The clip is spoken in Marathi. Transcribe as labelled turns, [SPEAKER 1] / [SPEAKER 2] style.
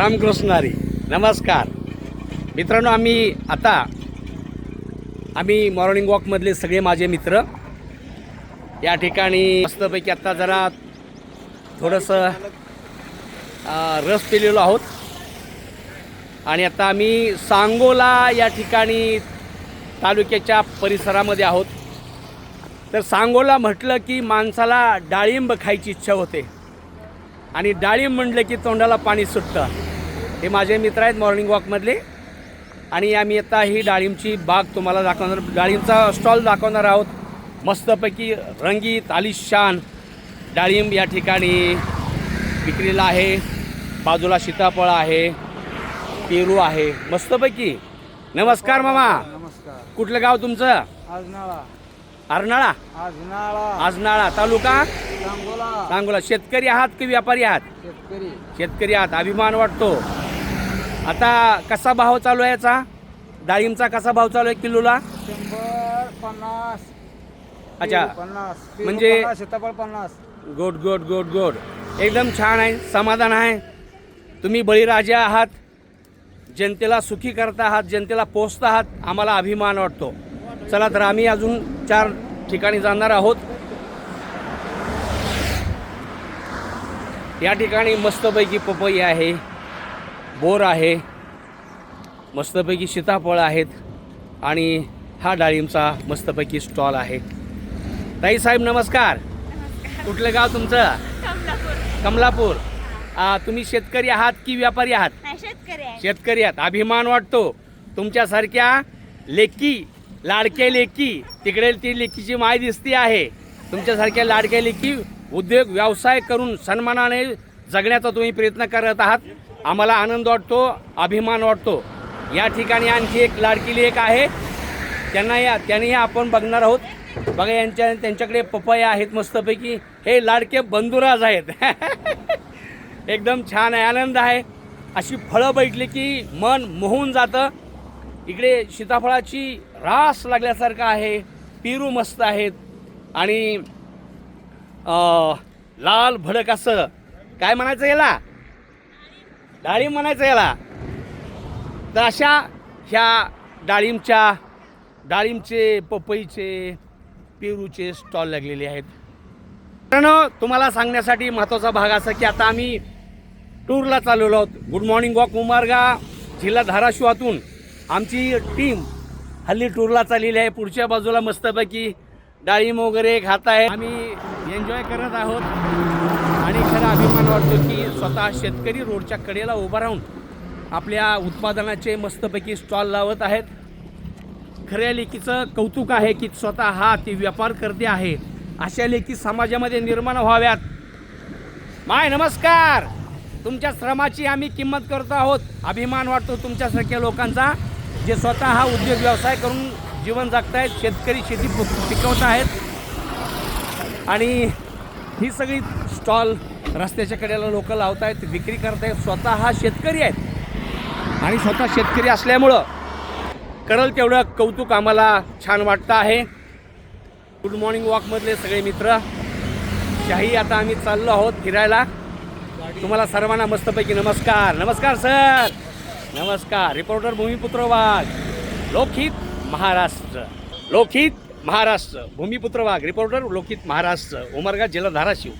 [SPEAKER 1] रामकृष्ण हरी नमस्कार. मित्रांनो आम्ही आता आम्ही मॉर्निंग वॉकमधले सगळे माझे मित्र. या ठिकाणी मस्तपैकी आत्ता जरा थोडंसं रस पिलेलो आहोत. आणि आता आम्ही सांगोला या ठिकाणी तालुक्याच्या परिसरामध्ये आहोत. तर सांगोला म्हटलं की माणसाला डाळिंब खायची इच्छा होते. आणि डाळिंब म्हटलं की तोंडाला पाणी सुटतं. हे माझे मित्र आहेत मॉर्निंग वॉकमधले आणि आम्ही आता ही डाळिंबची बाग तुम्हाला दाखवणार डाळिंबचा स्टॉल दाखवणार आहोत. मस्तपैकी रंगीत आलिशान डाळिंब या ठिकाणी विक्रीला आहे. बाजूला सीताफळ आहे पेरू आहे. मस्तपैकी. नमस्कार मामा.
[SPEAKER 2] नमस्कार.
[SPEAKER 1] कुठलं गाव तुमचं?
[SPEAKER 2] आज नाळा
[SPEAKER 1] अर्नाळा
[SPEAKER 2] आज नाळा
[SPEAKER 1] आजनाळा. तालुका?
[SPEAKER 2] सांगोला.
[SPEAKER 1] सांगोला. शेतकरी आहात की व्यापारी आहात?
[SPEAKER 2] शेतकरी.
[SPEAKER 1] शेतकरी आहात. अभिमान वाटतो. आता कसा भाव चालू आहे याचा? डाळिंबचा कसा भाव चालू आहे किलोला?
[SPEAKER 2] शंभर पन्नास.
[SPEAKER 1] अच्छा.
[SPEAKER 2] पन्नास.
[SPEAKER 1] म्हणजे-
[SPEAKER 2] सीताफळ पन्नास.
[SPEAKER 1] गोड गोड गोड गोड. एकदम छान आहे. समाधान आहे. तुम्ही बळीराजे आहात. जनतेला सुखी करता आहात. जनतेला पोचत आहात. आम्हाला अभिमान वाटतो. चला तर आम्ही अजून चार ठिकाणी जाणार आहोत. या ठिकाणी मस्तपैकी पपई आहे. बोर आहे. मस्तपैकी सीताफळ आहेत आणि हा डाळिंबचा मस्तपैकी स्टॉल आहे. ताई साहेब नमस्कार. कुठलं गाव तुमचं?
[SPEAKER 3] कमलापूर.
[SPEAKER 1] कमलापूर. आ, तुम्ही शेतकरी आहात की व्यापारी आहात?
[SPEAKER 3] शेतकरी आहे.
[SPEAKER 1] शेतकरी आहात. अभिमान वाटतो. तुमच्यासारख्या लेकी लाडक्या लेकी तिकडे ती लेकीची माय दिसती आहे. तुमच्यासारख्या लाडक्या लेकी उद्योग व्यवसाय करून सन्मानाने जगण्याचा तुम्ही प्रयत्न करत आहात. आम्हाला आनंद वाटतो अभिमान वाटतो. या ठिकाणी आणखी एक लाडकी लेक आहे. त्यांना या त्यांनीही आपण बघणार आहोत. बघा यांच्या त्यांच्याकडे पपया आहेत मस्तपैकी. हे लाडके बंधुराज आहेत. एकदम छान आहे आनंद आहे. अशी फळं बैठली की मन मोहून जातं. इकडे सीताफळाची रास लागल्यासारखं आहे. पेरू मस्त आहेत. आणि लाल भडक असं. काय म्हणायचं याला? डाळिंब म्हणायचं याला. तर अशा ह्या डाळिंबच्या डाळिंबचे पपईचे पेरूचे स्टॉल लागलेले आहेत. कारण तुम्हाला सांगण्यासाठी महत्त्वाचा भाग असा की आता आम्ही टूरला चाललेलो आहोत. गुड मॉर्निंग वॉक उमारगा जिल्हा धाराशिवातून आमची टीम हल्ली टूरला चाललेली आहे. पुढच्या बाजूला मस्तपैकी डाळिंब वगैरे खात आहे. आम्ही एन्जॉय करत आहोत. आणि खरा अभिमान वाटतो की स्वतः शेतकरी रोडच्या कडेला उभा राहून आपल्या उत्पादनाचे मस्तपैकी स्टॉल लावत आहेत. खऱ्या लेखीचं कौतुक आहे की स्वतः हा ती व्यापार करते आहे. अशा लेखी समाजामध्ये निर्माण व्हाव्यात. माय नमस्कार! तुमच्या श्रमाची आम्ही किंमत करतो आहोत. अभिमान वाटतो तुमच्यासारख्या लोकांचा जे स्वतः हा उद्योग व्यवसाय करून जीवन जगतायत शेतकरी शेती पिकवत आहेत आणि ही सगळी स्टॉल रस्त्याच्या कडेला लोक लावत आहेत विक्री करतायत. स्वतः हा शेतकरी आहेत. आणि स्वतः शेतकरी असल्यामुळं करल तेवढं कौतुक आम्हाला छान वाटतं आहे. गुड मॉर्निंग वॉकमधले सगळे मित्र. शाही आता आम्ही चाललो आहोत फिरायला. तुम्हाला सर्वांना मस्तपैकी नमस्कार. नमस्कार सर. नमस्कार. रिपोर्टर भूमिपुत्र वाघ. लोकहित. महाराष्ट्र. लोकहित महाराष्ट्र. भूमिपुत्र वाघ. रिपोर्टर लोकहित महाराष्ट्र. उमरगा जिल्हा धाराशिव